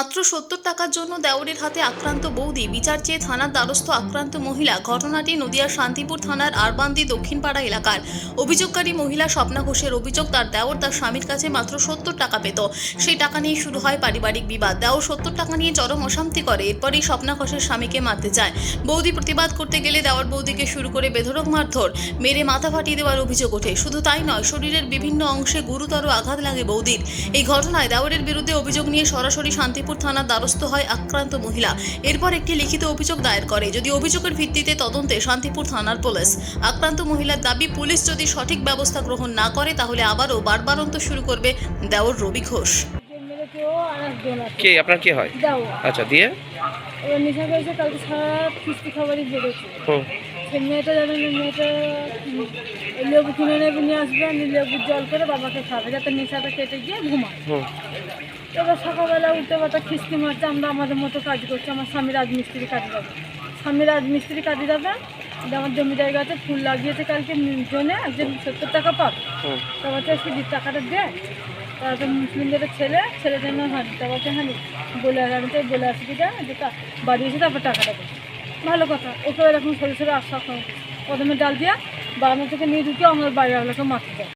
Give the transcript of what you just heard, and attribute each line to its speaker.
Speaker 1: মাত্র সত্তর টাকার জন্য দেওরের হাতে আক্রান্ত বৌদি। বিচার চেয়ে থানার দ্বারস্থ আক্রান্ত মহিলা। ঘটনাটি নদিয়ার শান্তিপুর থানার আরবান্দি দক্ষিণপাড়া এলাকার। অভিযোগকারী মহিলা স্বপ্না ঘোষের অভিযোগ, তার দেওর তার স্বামীর কাছে মাত্র সত্তর টাকা পেত। সেই টাকা নিয়ে শুরু হয় পারিবারিক বিবাদ। দেওর সত্তর টাকা নিয়ে চরম অশান্তি করে। এরপরেই স্বপ্না ঘোষের স্বামীকে মারতে চায়। বৌদি প্রতিবাদ করতে গেলে দেওয়ার বৌদিকে শুরু করে বেধরক মারধর, মেরে মাথা ফাটিয়ে দেওয়ার অভিযোগ ওঠে। শুধু তাই নয়, শরীরের বিভিন্ন অংশে গুরুতর আঘাত লাগে বৌদির। এই ঘটনায় দেওয়ারের বিরুদ্ধে অভিযোগ নিয়ে সরাসরি শান্তিপুর থানার দ্বারস্থ হয় আক্রান্ত মহিলা। এরপর একটি লিখিত অভিযোগ দায়ের করে। যদি অভিযোগের ভিত্তিতে তদন্তে শান্তিপুর থানার পুলিশ। আক্রান্ত মহিলার দাবি পুলিশ যদি সঠিক ব্যবস্থা গ্রহণ না করে তাহলে আবারও বারবারন্ত শুরু করবে দেওর রবি ঘোষ।
Speaker 2: কে? আপনার কে হয়? আচ্ছা দিয়ে?
Speaker 3: এবার করেছে কালকে সারা কিস্তি খাবারই বেরোচ্ছে
Speaker 2: হুম
Speaker 3: সে মেয়েটা যাবে মেয়েটা লেবু কিনে নেবে নিয়ে আসবে লেবুর জল করে বাবাকে খাবে যাতে নেশাটা কেটে গিয়ে ঘুমা
Speaker 2: হুম
Speaker 3: এবার সকালবেলা উঠে বাতা কিস্তি মারছে আমরা আমাদের মতো কাজ করছি আমার স্বামী রাজমিস্ত্রি কাজে যাবে। স্বামী রাজমিস্ত্রি কাজে যাবে যে আমার জমি জায়গাতে ফুল লাগিয়েছে কালকে জনে একজন সত্তর টাকা
Speaker 2: পাক।
Speaker 3: তারপর সে টাকাটা দে। তারপর মুসলিমদের ছেলে ছেলে যেন হানি তারপর হানি বলে আমি তো বলে আসি কি যা বাড়ি এসে তারপর টাকাটা দেবে ভালো কথা ওকে এরকম সরে সরে আশ্বাস প্রথমে ডাল দিয়া বারান্দা থেকে নিয়ে ঢুকে আমার বাড়ি আপনাকে মারতে দেয়।